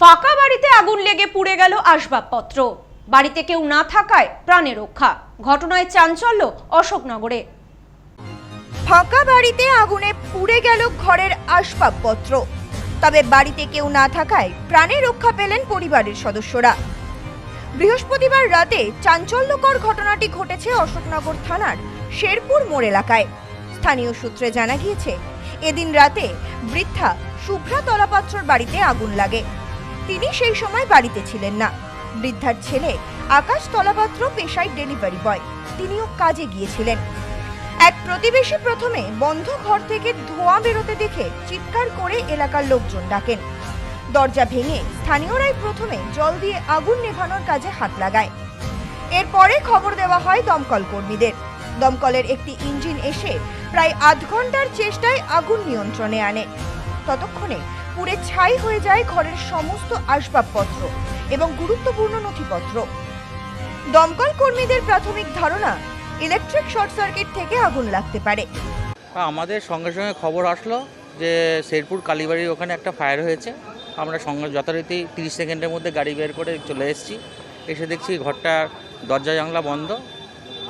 ফাঁকা বাড়িতে আগুন লেগে পুড়ে গেল আসবাবপত্র। বাড়িতে কেউ না থাকায় প্রাণে রক্ষা। ঘটনায় চাঞ্চল্য অশোকনগরে। ফাঁকা বাড়িতে আগুনে পুড়ে গেল ঘরের আসবাবপত্র। তবে বাড়িতে কেউ না থাকায় প্রাণে রক্ষা পেলেন পরিবারের সদস্যরা। বৃহস্পতিবার রাতে চাঞ্চল্যকর ঘটনাটি ঘটেছে অশোকনগর থানার শেরপুর মোড় এলাকায়। স্থানীয় সূত্রে জানা গিয়েছে, এদিন রাতে বৃদ্ধা শুভ্রা তলাপাত্রর বাড়িতে আগুন লাগে। তিনি সেই সময় বাড়িতে ছিলেন না। বৃদ্ধার ছেলে আকাশ তলাপাত্র পেশায় ডেলিভারি বয়। তিনিও কাজে গিয়েছিলেন। এক প্রতিবেশী প্রথমে বন্ধ ঘর থেকে ধোঁয়া বেরোতে দেখে চিৎকার করে এলাকার লোকজন ডাকেন। দরজা ভেঙে স্থানীয়রাই প্রথমে জল দিয়ে আগুন নেভানোর কাজে হাত লাগায়। এরপরে খবর দেওয়া হয় দমকল কর্মীদের। দমকলের একটি ইঞ্জিন এসে প্রায় আধ ঘণ্টার চেষ্টায় আগুন নিয়ন্ত্রণে আনে। ততক্ষণে পুড়ে ছাই হয়ে যায় ঘরের সমস্ত আসবাবপত্র এবং গুরুত্বপূর্ণ নথিপত্র। দমকল কর্মীদের প্রাথমিক ধারণা ইলেকট্রিক শর্ট সার্কিট থেকে আগুন লাগতে পারে। আমাদের সঙ্গে সঙ্গে খবর আসলো যে শেরপুর কালীবাড়ির ওখানে একটা ফায়ার হয়েছে। আমরা সঙ্গে যথারীতি তিরিশ সেকেন্ডের মধ্যে গাড়ি বের করে চলে এসেছি। এসে দেখছি ঘরটা দরজা জানলা বন্ধ।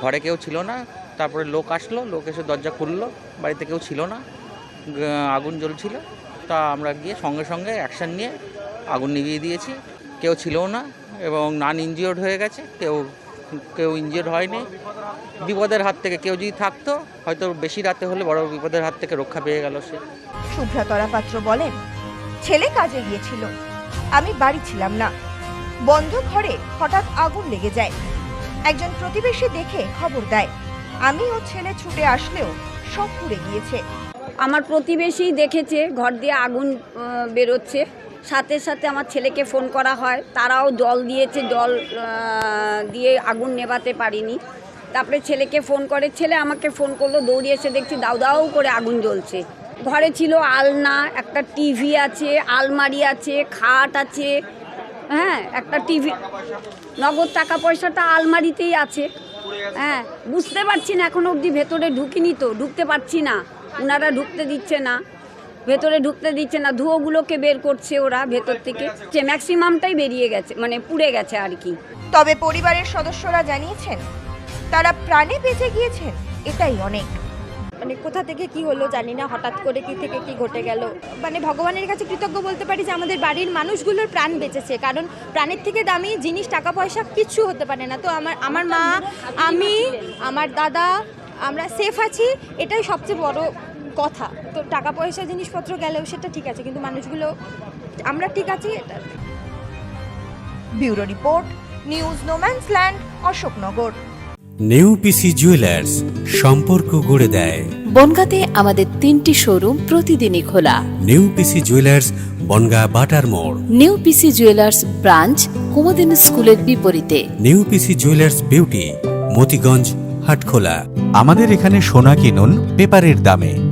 ঘরে কেউ ছিল না। তারপরে লোক আসলো, লোক এসে দরজা খুললো। বাড়িতে কেউ ছিল না। আগুন জ্বলছিল। তা আমরা গিয়ে সঙ্গে সঙ্গে অ্যাকশান নিয়ে আগুন নিভিয়ে দিয়েছি। কেউ ছিলও না এবং নান ইনজিওর্ড হয়ে গেছে। কেউ কেউ ইনজিওর্ড হয়নি। বিপদের হাত থেকে কেউ যদি থাকতো, হয়তো বেশি রাতে হলে বড় বিপদের হাত থেকে রক্ষা পেয়ে গেল সে। শুভ্রতরা পাত্র বলেন, ছেলে কাজে গিয়েছিল। আমি বাড়ি ছিলাম না। বন্ধ ঘরে হঠাৎ আগুন লেগে যায়। একজন প্রতিবেশী দেখে খবর দেয় আমি ও ছেলে ছুটে আসলেও সব পুড়ে গিয়েছে। আমার প্রতিবেশী দেখেছে, ঘর দিয়ে আগুন বেরোচ্ছে। সাথে সাথে আমার ছেলেকে ফোন করা হয়। তারাও জল দিয়েছে, জল দিয়ে আগুন নেভাতে পারিনি। তারপরে ছেলেকে ফোন করে, ছেলে আমাকে ফোন করল, দৌড়ে এসে দেখছি দাউ দাউ করে আগুন জ্বলছে। ঘরে ছিল আলনা, একটা টিভি আছে, আলমারি আছে, খাট আছে হ্যাঁ একটা টিভি, নগদ টাকা পয়সাটা আলমারিতেই আছে। হ্যাঁ বুঝতে পারছি না এখন অবধি, ভেতরে ঢুকিনি তো, ঢুকতে পারছি না। ওনারা ঢুকতে দিচ্ছে না ভেতরে ঢুকতে দিচ্ছে না ধুয়োগুলোকে বের করছে ওরা ভেতর থেকে। যে ম্যাক্সিমামটাই বেরিয়ে গেছে মানে পুড়ে গেছে আর কি। তবে পরিবারের সদস্যরা জানিয়েছেন তারা প্রাণে বেঁচে গিয়েছেন এটাই অনেক। মানে কোথা থেকে কি হলো জানি না হঠাৎ করে কি থেকে কি ঘটে গেল। মানে ভগবানের কাছে কৃতজ্ঞ বলতে পারি যে আমাদের বাড়ির মানুষগুলোর প্রাণ বেঁচেছে কারণ প্রাণের থেকে দামি জিনিস টাকা পয়সা কিচ্ছু হতে পারে না। তো আমার আমার মা আমি আমার দাদা আমরা সেফ আছি এটাই সবচেয়ে বড় কথা। তো টাকা পয়সা জিনিসপত্র গেলেও সেটা ঠিক আছে কিন্তু মানুষগুলো আমরা ঠিক আছি এটা bureau report news no man's land Ashoknagar. New PC jewellers সম্পর্ক গড়ে দেয়। বনগাঁতে আমাদের তিনটি শোরুম প্রতিদিনই খোলা। নেউপিসি জুয়েলার্স বনগা বাটার মোড়। নিউ পিসি জুয়েলার্স ব্রাঞ্চ কুমদিন স্কুলের বিপরীতে। New PC jewellers beauty Motiganj Hatkhola. আমাদের এখানে সোনা কিনুন পেপারের দামে।